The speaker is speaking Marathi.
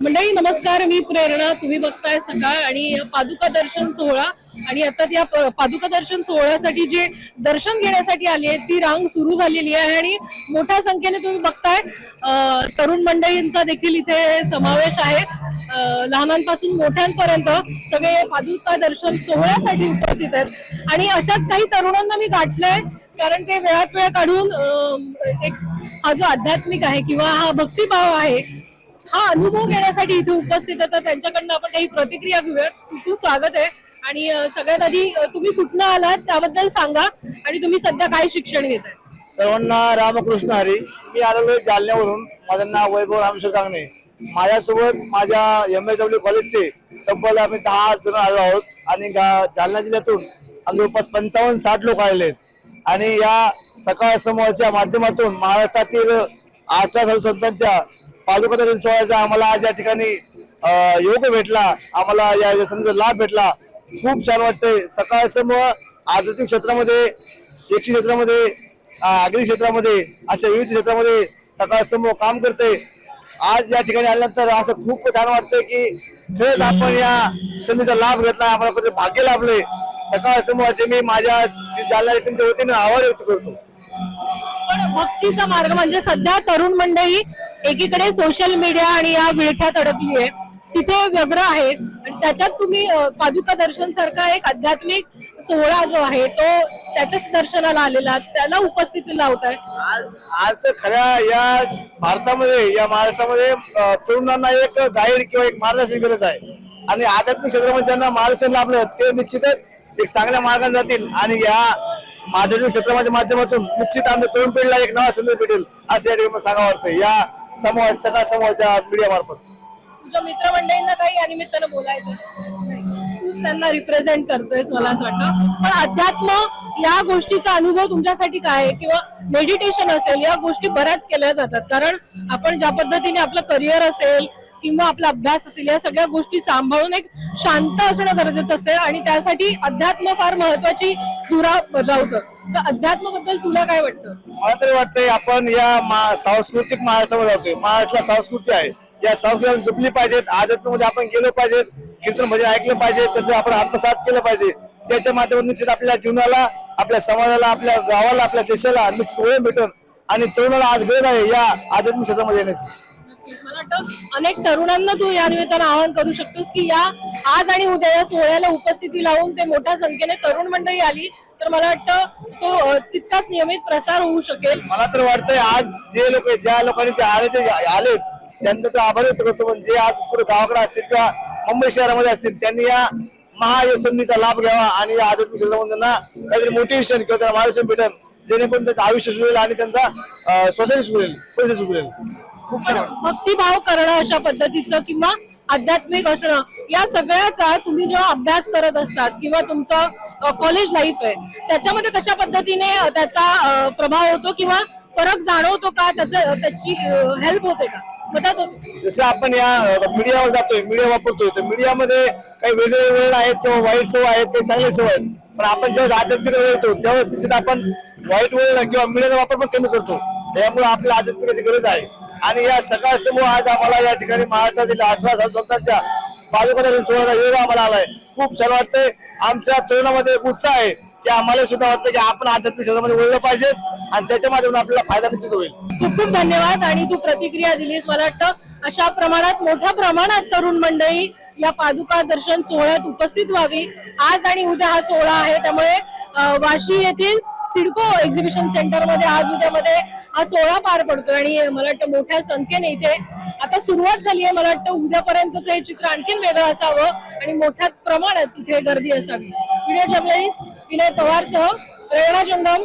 मंडळी नमस्कार मी प्रेरणा. तुम्ही बघताय सकाळ आणि पादुका दर्शन सोहळा. आणि आता त्या प- पादुका दर्शन सोहळ्यासाठी जे दर्शन घेण्यासाठी आली आहे ती रांग सुरू झालेली आहे. आणि मोठ्या संख्येने तुम्ही बघताय तरुण मंडळींचा देखील इथे समावेश आहे. लहानांपासून मोठ्यांपर्यंत सगळे पादुका दर्शन सोहळ्यासाठी उपस्थित आहेत. आणि अशाच काही तरुणांना मी गाठलंय कारण ते वेळात वेळ काढून एक हा जो आध्यात्मिक आहे किंवा हा भक्तिभाव आहे हा अनुभव घेण्यासाठी इथे उपस्थित आहे तर त्यांच्याकडनं आपण काही प्रतिक्रिया घेऊयात. खूप स्वागत आहे. आणि सगळ्यात आधी तुम्ही कुठनं आलात त्याबद्दल सांगा. आणि तुम्ही सध्या काय शिक्षण घेत आहे? सर्वांना रामकृष्ण हरी. मी आलेलो आहे जालन्यावरून. माझं नाव वैभव रामेश्वर कांगणे. माझ्यासोबत माझ्या एम एस डब्ल्यू कॉलेजचे तब्बल आम्ही दहा जण आलो आहोत. आणि जालना जिल्ह्यातून आम्ही जवळपास पंचावन्न साठ लोक आलेले आहेत. आणि या सकाळ समूहाच्या माध्यमातून महाराष्ट्रातील अठरा संतांच्या पादुका दर्शन सोहळ्याचा आम्हाला आज या ठिकाणी योग भेटला. आम्हाला या या संधीचा लाभ भेटला. खूप छान वाटतंय. सकाळ समूह आध्यात्मिक क्षेत्रामध्ये शेती क्षेत्रामध्ये अग्नी क्षेत्रामध्ये अशा विविध क्षेत्रामध्ये सकाळ समूह काम करते आज या ठिकाणी आल्यानंतर असं खूप छान वाटतंय की खरंच आपण या संधीचा लाभ घेतला. आम्हाला भाग्य लाभले सकाळ समूहाचे मी माझ्या जालना टीमच्या वतीने आभार व्यक्त करतो. पण भक्तीचा मार्ग म्हणजे सध्या तरुण मंडळी एकीकडे सोशल मीडिया आणि या विळख्यात अडकली आहे तिथे व्यग्र आहेत. आणि त्याच्यात तुम्ही पादुका दर्शन सारखा एक आध्यात्मिक सोहळा जो आहे तो त्याच्याच दर्शनाला आलेला त्याला उपस्थिती लावताय. आज आज तर खऱ्या या भारतामध्ये या महाराष्ट्रामध्ये तरुणांना एक गाईड किंवा एक मार्गदर्शन गरज आहे. आणि आध्यात्मिक क्षेत्रामध्ये ज्यांना मार्गदर्शन लाभलं ते निश्चितच एक चांगल्या मार्गाने जातील. आणि या आध्यात्मिक क्षेत्राच्या माध्यमातून निश्चित आमच्या तरुण पिढीला एक नवा संधी भेटेल असं या ठिकाणी सांगा वाटतं या समूह सगळ्या समूहाच्या मीडिया मार्फत. तुझ्या मित्रमंडळींना काही या निमित्तानं बोलायचं त्यांना रिप्रेझेंट करतोयस मला असं वाटतं. पण अध्यात्म या गोष्टीचा अनुभव तुमच्यासाठी काय आहे? किंवा मेडिटेशन असेल या गोष्टी बऱ्याच केल्या जातात. कारण आपण ज्या पद्धतीने आपलं करिअर असेल किंवा आपला अभ्यास असेल या सगळ्या गोष्टी सांभाळून एक शांत असणं गरजेचं असते आणि त्यासाठी अध्यात्म फार महत्वाची धुरा बजावतं. तर अध्यात्माबद्दल तुला काय वाटतं? मला तरी वाटतंय आपण या सांस्कृतिक महाराष्ट्रामध्ये जातोय. महाराष्ट्राला संस्कृती आहे. या संस्कृती जपली पाहिजेत आध्यात्मामध्ये आपण गेलो पाहिजेत कीर्तन भजन ऐकलं पाहिजे त्याचं आपण आत्मसात केलं पाहिजे. त्याच्या माध्यमातून आपल्या जीवनाला आपल्या समाजाला आपल्या गावाला आपल्या देशाला निश्चित ओळख भेटल आणि तरुणाला आज गरज आहे या आध्यात्मिक क्षेत्रामध्ये येण्याची. वाटतं अनेक तरुणांना तू या निमित्तानं आवाहन करू शकतोस की या आज आणि उद्या या सोहळ्याला उपस्थिती लावून ते मोठ्या संख्येने तरुण मंडळी आली. तर मला वाटतं तो तितकाच नियमित प्रसार होऊ शकेल. मला तर वाटतंय आज जे लोक ज्या लोकांनी ते आले ते आले. त्यांचा तर आभार व्यक्त करतो पण जे आज पुढे गावाकडे असतील किंवा मुंबई शहरामध्ये असतील त्यांनी या महासंधीचा लाभ घ्यावा आणि या आध्यात्मिक त्यांना काहीतरी मोटिवेशन किंवा त्यांना मार्गदर्शन भेटेल जेणेकरून त्यांचं आयुष्य सुरेल आणि त्यांचा अं, स्वतःही सुधरेल पैसे सुरेल भक्तिभाव करणं अशा पद्धतीचं किंवा आध्यात्मिक असणं या सगळ्याचा तुम्ही जेव्हा अभ्यास करत असतात किंवा तुमचं कॉलेज लाईफ आहे त्याच्यामध्ये कशा पद्धतीने त्याचा प्रभाव होतो किंवा फरक जाणवतो का? त्याचं त्याची हेल्प होते का? जसं आपण या मीडियावर जातोय मीडिया वापरतोय तर मीडियामध्ये काही वेगळे वेळ आहेत किंवा वाईट सवय आहेत काही चांगले सवय आहेत. पण आपण जेव्हा आध्यात्मिक वेळ येतो तेव्हा निश्चित आपण वाईट वेळ किंवा मीडियाचा वापर पण कमी करतो. त्यामुळे आपल्या आध्यात्मिकाची गरज आहे. आणि या सकाळ समूह आज आम्हाला या ठिकाणी महाराष्ट्रातील अठरा संस्थांच्या बाजूकडे सोहळ्याचा वेळ आम्हाला आलाय. खूप छान वाटतंय. आमच्या तरुणामध्ये एक उत्साह आहे की आम्हाला सुद्धा वाटतं की आपण आध्यात्मिक क्षेत्रामध्ये वळलं पाहिजे. आणि त्याच्या माध्यमातून आपल्याला फायदा निश्चित होईल. खूप खूप धन्यवाद आणि तू प्रतिक्रिया दिलीस मला वाटतं. अशा प्रमाणात मोठ्या प्रमाणात तरुण मंडळी या पादुका दर्शन सोहळ्यात उपस्थित व्हावी. आज आणि उद्या हा सोहळा आहे. त्यामुळे वाशी येथील सिडको एक्झिबिशन सेंटरमध्ये आज उद्यामध्ये हा सोहळा पार पडतोय. आणि मला वाटतं मोठ्या संख्येने इथे आता सुरुवात झाली आहे. मला वाटतं उद्यापर्यंतच हे चित्र आणखीन वेगळं असावं आणि मोठ्या प्रमाणात इथे गर्दी असावी. व्हिडिओ जर्नलिस्ट विनय पवार सह प्रेरणा जंगम.